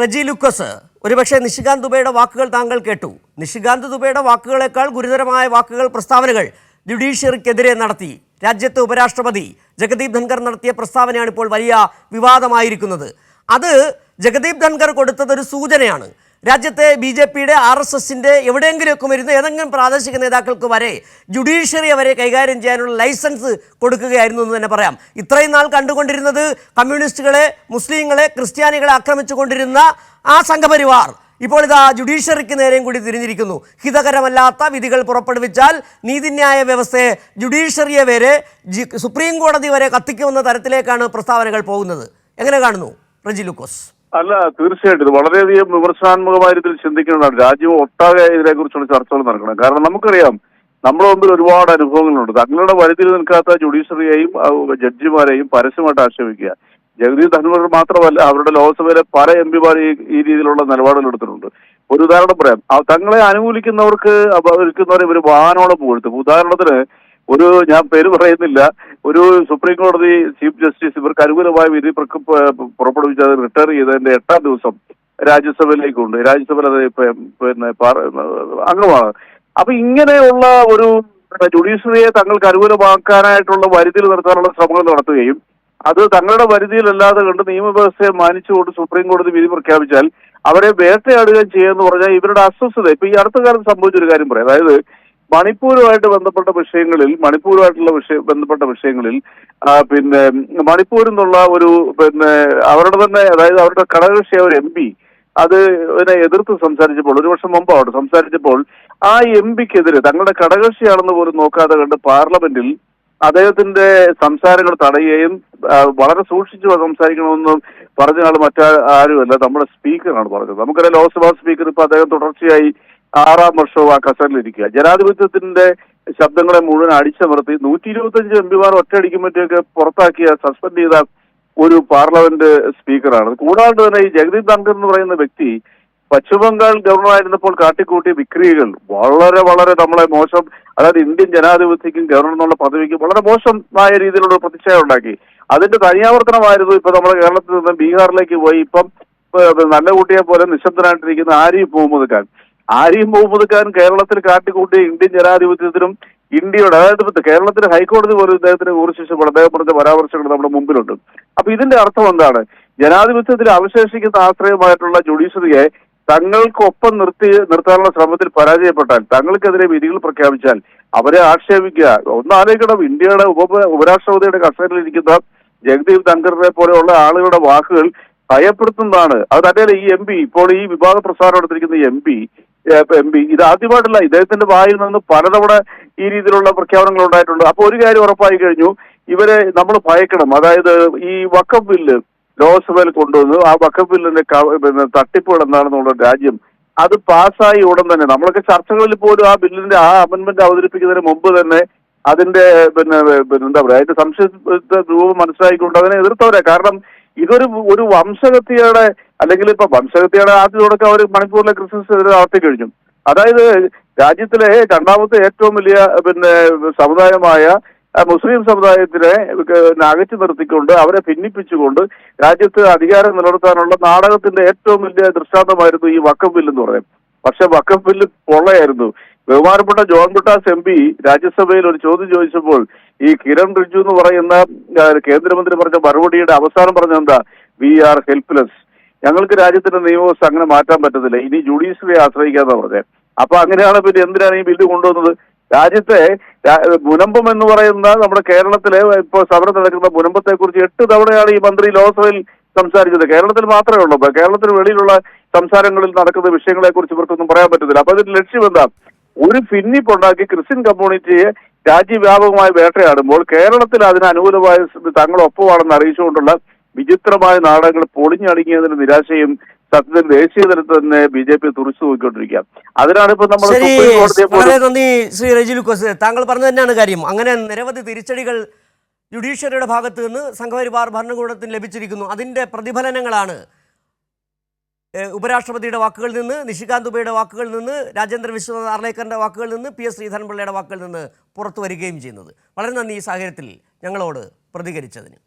റജി ലുക്കസ്. ഒരുപക്ഷെ നിഷികാന്ത് ദുബൈയുടെ വാക്കുകൾ താങ്കൾ കേട്ടു. നിഷികാന്ത് ദുബൈയുടെ വാക്കുകളേക്കാൾ ഗുരുതരമായ വാക്കുകൾ പ്രസ്താവനകൾ ജുഡീഷ്യറിക്കെതിരെ നടത്തി. രാജ്യത്തെ ഉപരാഷ്ട്രപതി ജഗദീപ് ധൻഖർ നടത്തിയ പ്രസ്താവനയാണ് ഇപ്പോൾ വലിയ വിവാദമായിരിക്കുന്നത്. അത് ജഗദീപ് ധൻഖർ കൊടുത്തത് ഒരു സൂചനയാണ്. രാജ്യത്തെ ബി ജെ പിയുടെ ആർ എസ് എസിന്റെ എവിടെയെങ്കിലുമൊക്കെ വരുന്ന ഏതെങ്കിലും പ്രാദേശിക നേതാക്കൾക്ക് വരെ ജുഡീഷ്യറി അവരെ കൈകാര്യം ചെയ്യാനുള്ള ലൈസൻസ് കൊടുക്കുകയായിരുന്നു എന്ന് തന്നെ പറയാം. ഇത്രയും നാൾ കണ്ടുകൊണ്ടിരുന്നത് കമ്മ്യൂണിസ്റ്റുകളെ മുസ്ലിങ്ങളെ ക്രിസ്ത്യാനികളെ ആക്രമിച്ചുകൊണ്ടിരുന്ന ആ സംഘപരിവാർ ഇപ്പോൾ ഇതാ ജുഡീഷ്യറിക്ക് നേരെയും കൂടി തിരിഞ്ഞിരിക്കുന്നു. ഹിതകരമല്ലാത്ത വിധികൾ പുറപ്പെടുവിച്ചാൽ നീതിന്യായ വ്യവസ്ഥയെ ജുഡീഷ്യറിയെ വരെ സുപ്രീം കോടതി വരെ കത്തിക്കുമെന്ന തരത്തിലേക്കാണ് പ്രസ്താവനകൾ പോകുന്നത്. എങ്ങനെ കാണുന്നു? റജി ലൂക്കോസ്. അല്ല തീർച്ചയായിട്ടും. വളരെയധികം വിമർശനാത്മകമായ രീതിയിൽ ചിന്തിക്കേണ്ടതാണ് രാജ്യം ഒട്ടാകെ ഇതിനെക്കുറിച്ചുള്ള ചർച്ചകൾ നടക്കണം കാരണം നമുക്കറിയാം നമ്മുടെ മുമ്പിൽ ഒരുപാട് അനുഭവങ്ങളുണ്ട്. തങ്ങളുടെ പരിധിയിൽ നിൽക്കാത്ത ജുഡീഷ്യറിയെയും ജഡ്ജിമാരെയും പരസ്യമായിട്ട് ആക്ഷേപിക്കുക. ജഗദീപ് ധനുവർ മാത്രമല്ല അവരുടെ ലോക്സഭയിലെ പല എം പിമാർ ഈ ഈ രീതിയിലുള്ള നിലപാടുകൾ എടുത്തിട്ടുണ്ട്. ഒരു ഉദാഹരണം പറയാം. തങ്ങളെ അനുകൂലിക്കുന്നവർക്ക് ഇരിക്കുന്നവരെ ഇവർ വാഹനോടെ പുകഴ്ത്തും. ഉദാഹരണത്തിന് ഒരു ഞാൻ പേര് പറയുന്നില്ല. ഒരു സുപ്രീം കോടതി ചീഫ് ജസ്റ്റിസ് ഇവർക്ക് അനുകൂലമായ വിധി പ്രക- പുറപ്പെടുവിച്ച് അത് റിട്ടയർ ചെയ്തതിന്റെ എട്ടാം ദിവസം രാജ്യസഭയിലേക്കുണ്ട്. രാജ്യസഭയിൽ അത് പിന്നെ അംഗമാണ്. അപ്പൊ ഇങ്ങനെയുള്ള ഒരു ജുഡീഷ്യറിയെ തങ്ങൾക്ക് അനുകൂലമാക്കാനായിട്ടുള്ള പരിധിയിൽ നിർത്താനുള്ള ശ്രമങ്ങൾ നടത്തുകയും അത് തങ്ങളുടെ പരിധിയിലല്ലാതെ കണ്ട് നിയമവ്യവസ്ഥയെ മാനിച്ചുകൊണ്ട് സുപ്രീം കോടതി വിധി പ്രഖ്യാപിച്ചാൽ അവരെ വേട്ടയാടുകയും ചെയ്യുമെന്ന് പറഞ്ഞാൽ ഇവരുടെ അസ്വസ്ഥത. ഇപ്പൊ ഈ അടുത്ത കാലത്ത് സംഭവിച്ചൊരു കാര്യം പറയാം. അതായത് മണിപ്പൂരുമായിട്ട് ബന്ധപ്പെട്ട വിഷയങ്ങളിൽ മണിപ്പൂരുമായിട്ടുള്ള വിഷയ ബന്ധപ്പെട്ട വിഷയങ്ങളിൽ പിന്നെ മണിപ്പൂരിൽ നിന്നുള്ള ഒരു പിന്നെ അവരുടെ തന്നെ അതായത് അവരുടെ ഘടകകക്ഷി ഒരു എം പി അത് ഇതിനെ എതിർത്ത് സംസാരിച്ചപ്പോൾ ഒരു വർഷം മുമ്പ് അവിടെ സംസാരിച്ചപ്പോൾ ആ എം പിക്കെതിരെ തങ്ങളുടെ ഘടകകക്ഷിയാണെന്ന് പോലും നോക്കാതെ കണ്ട് പാർലമെന്റിൽ അദ്ദേഹത്തിന്റെ സംസാരങ്ങൾ തടയുകയും വളരെ സൂക്ഷിച്ചു സംസാരിക്കണമെന്നും പറഞ്ഞ ആൾ മറ്റാ ആരുമല്ല നമ്മുടെ സ്പീക്കറാണ് പറഞ്ഞത്. നമുക്കറിയാം ലോക്സഭാ സ്പീക്കർ ഇപ്പൊ അദ്ദേഹം തുടർച്ചയായി ആറാം വർഷവും ആ കസറിലിരിക്കുക ജനാധിപത്യത്തിന്റെ ശബ്ദങ്ങളെ മുഴുവൻ അടിച്ചമർത്തി നൂറ്റി ഇരുപത്തഞ്ച് എം പിമാർ ഒറ്റയടിക്കുമ്പോഴത്തേക്ക് പുറത്താക്കിയ സസ്പെൻഡ് ചെയ്ത ഒരു പാർലമെന്റ് സ്പീക്കറാണ്. കൂടാണ്ട് തന്നെ ഈ ജഗദീപ് ധങ്കർ എന്ന് പറയുന്ന വ്യക്തി പശ്ചിമബംഗാൾ ഗവർണറായിരുന്നപ്പോൾ കാട്ടിക്കൂട്ടിയ വിക്രിയകൾ. വളരെ വളരെ നമ്മളെ മോശം അതായത് ഇന്ത്യൻ ജനാധിപത്യക്കും ഗവർണർ എന്നുള്ള പദവിക്കും വളരെ മോശമായ രീതിയിലുള്ള പ്രതിച്ഛായ ഉണ്ടാക്കി. അതിന്റെ തനിയാവർത്തനമായിരുന്നു ഇപ്പൊ നമ്മുടെ കേരളത്തിൽ നിന്ന് ബീഹാറിലേക്ക് പോയി. ഇപ്പം നല്ല കുട്ടിയെ പോലെ നിശബ്ദനായിട്ടിരിക്കുന്ന ആരി മുഹമ്മദ് ഖാൻ ആരിഫ് മുഹമ്മദ് ഖാൻ കേരളത്തിൽ കാട്ടിക്കൂട്ടിയ ഇന്ത്യൻ ജനാധിപത്യത്തിനും ഇന്ത്യയുടെ അതായത് കേരളത്തിലെ ഹൈക്കോടതി പോലും ഇദ്ദേഹത്തിനെ കുറിച്ച് അദ്ദേഹം പറഞ്ഞ പരാമർശങ്ങൾ നമ്മുടെ മുമ്പിലുണ്ട്. അപ്പൊ ഇതിന്റെ അർത്ഥം എന്താണ്? ജനാധിപത്യത്തിൽ അവശേഷിക്കുന്ന ആശ്രയമായിട്ടുള്ള ജുഡീഷ്യറിയെ തങ്ങൾക്കൊപ്പം നിർത്തി നിർത്താനുള്ള ശ്രമത്തിൽ പരാജയപ്പെട്ടാൽ തങ്ങൾക്കെതിരെ വിധികൾ പ്രഖ്യാപിച്ചാൽ അവരെ ആക്ഷേപിക്കുക. ഒന്ന് ആലോചിക്കണം ഇന്ത്യയുടെ ഉപ ഉപരാഷ്ട്രപതിയുടെ കസ്റ്റഡിയിലിരിക്കുന്ന ജഗദീപ് ധങ്കറിനെ പോലെയുള്ള ആളുകളുടെ വാക്കുകൾ ഭയപ്പെടുത്തുന്നതാണ്. അത് തന്നെയല്ല ഈ എം പി ഇപ്പോൾ ഈ വിവാദ പ്രസാരം എടുത്തിരിക്കുന്ന എം പി എം പി ഇത് ഇദ്ദേഹത്തിന്റെ വായിൽ നിന്ന് പലതവണ ഈ രീതിയിലുള്ള പ്രഖ്യാപനങ്ങൾ ഉണ്ടായിട്ടുണ്ട്. അപ്പൊ ഒരു കാര്യം ഉറപ്പായി കഴിഞ്ഞു. ഇവരെ നമ്മൾ ഭയക്കണം. അതായത് ഈ വക്കം ബില്ല് ലോക്സഭയിൽ കൊണ്ടുവന്നു ആ വക്കം ബില്ലിന്റെ പിന്നെ തട്ടിപ്പുകൾ എന്താണെന്നുള്ള രാജ്യം അത് പാസ്സായി ഉടൻ തന്നെ. നമ്മളൊക്കെ ചർച്ചകളിൽ പോലും ആ ബില്ലിന്റെ ആ അമെന്റ്മെന്റ് അവതരിപ്പിക്കുന്നതിന് മുമ്പ് തന്നെ അതിന്റെ പിന്നെ പിന്നെ എന്താ പറയാ അതിന്റെ സംശയ രൂപം മനസ്സിലാക്കിക്കൊണ്ട് അതിനെ എതിർത്തവരാ. കാരണം ഇതൊരു ഒരു വംശഹത്യയുടെ അല്ലെങ്കിൽ ഇപ്പൊ വംശഹത്യയുടെ തുടക്കം അവർ മണിപ്പൂരിലെ ക്രിസ്മസ് നടത്തി കഴിഞ്ഞു. അതായത് രാജ്യത്തിലെ രണ്ടാമത്തെ ഏറ്റവും വലിയ പിന്നെ സമുദായമായ മുസ്ലിം സമുദായത്തിനെ അകറ്റി നിർത്തിക്കൊണ്ട് അവരെ ഭിന്നിപ്പിച്ചുകൊണ്ട് രാജ്യത്ത് അധികാരം നിലനിർത്താനുള്ള നാടകത്തിന്റെ ഏറ്റവും വലിയ ദൃഷ്ടാന്തമായിരുന്നു ഈ വക്കം ബില്ല് എന്ന് പറയുന്നത്. പക്ഷെ വക്കം ബില്ല് പൊള്ളയായിരുന്നു. ബഹുമാനപ്പെട്ട ജോൺ ബുട്ടാസ് എം പി രാജ്യസഭയിൽ ഒരു ചോദ്യം ചോദിച്ചപ്പോൾ ഈ കിരൺ റിജു എന്ന് പറയുന്ന കേന്ദ്രമന്ത്രി പറഞ്ഞ മറുപടിയുടെ അവസാനം പറഞ്ഞ എന്താ? വി ആർ ഹെൽപ്ലെസ് ഞങ്ങൾക്ക് രാജ്യത്തിന്റെ നിയമവ്യവസ്ഥ അങ്ങനെ മാറ്റാൻ പറ്റത്തില്ല. ഇനി ജുഡീഷ്യറിയെ ആശ്രയിക്കാന്നാ പറഞ്ഞത് അപ്പൊ അങ്ങനെയാണ് പിന്നെ എന്തിനാണ് ഈ ബില്ല് കൊണ്ടുവന്നത്? രാജ്യത്തെ മുനമ്പം എന്ന് പറയുന്ന നമ്മുടെ കേരളത്തിലെ ഇപ്പോൾ സമരം നടക്കുന്ന മുനമ്പത്തെ കുറിച്ച് എട്ട് തവണയാണ് ഈ മന്ത്രി ലോക്സഭയിൽ സംസാരിച്ചത്. കേരളത്തിൽ മാത്രമേ ഉള്ളൂ. കേരളത്തിന് വെളിയിലുള്ള സംസാരങ്ങളിൽ നടക്കുന്ന വിഷയങ്ങളെ കുറിച്ച് ഇവർക്കൊന്നും പറയാൻ പറ്റത്തില്ല. അപ്പൊ അതിന്റെ ലക്ഷ്യം എന്താ? ഒരു ഭിന്നിപ്പുണ്ടാക്കി ക്രിസ്ത്യൻ കമ്മ്യൂണിറ്റിയെ രാജ്യവ്യാപകമായി വേട്ടയാടുമ്പോൾ കേരളത്തിൽ അതിന് അനുകൂലമായ തങ്ങളൊപ്പമാണെന്ന് അറിയിച്ചുകൊണ്ടുള്ള വിചിത്രമായ നാടകങ്ങൾ പൊളിഞ്ഞടുങ്ങിയതിന് നിരാശയും സത്യത്തിൽ ദേശീയ തലത്തിൽ തന്നെ ബി ജെ പി തുറച്ചു നോക്കിക്കൊണ്ടിരിക്കുക അതിനാണ് ഇപ്പൊ നമ്മൾ ശരി വളരെ നന്ദി റജി ലുക്കോസ്. താങ്കൾ പറഞ്ഞു തന്നെയാണ് കാര്യം. അങ്ങനെ നിരവധി തിരിച്ചടികൾ ജുഡീഷ്യറിയുടെ ഭാഗത്ത് നിന്ന് സംഘപരിവാർ ഭരണകൂടത്തിന് ലഭിച്ചിരിക്കുന്നു. അതിന്റെ പ്രതിഫലനങ്ങളാണ് ഉപരാഷ്ട്രപതിയുടെ വാക്കുകളിൽ നിന്ന് നിഷികാന്ത് ദുബൈയുടെ വാക്കുകളിൽ നിന്ന് രാജേന്ദ്ര വിശ്വനാഥ് അർണേക്കറിന്റെ വാക്കുകളിൽ നിന്ന് പി എസ് ശ്രീധരൻപിള്ളയുടെ വാക്കുകളിൽ നിന്ന് പുറത്തു വരികയും ചെയ്യുന്നത്. വളരെ നന്ദി ഈ സാഹചര്യത്തിൽ ഞങ്ങളോട് പ്രതികരിച്ചതിന്.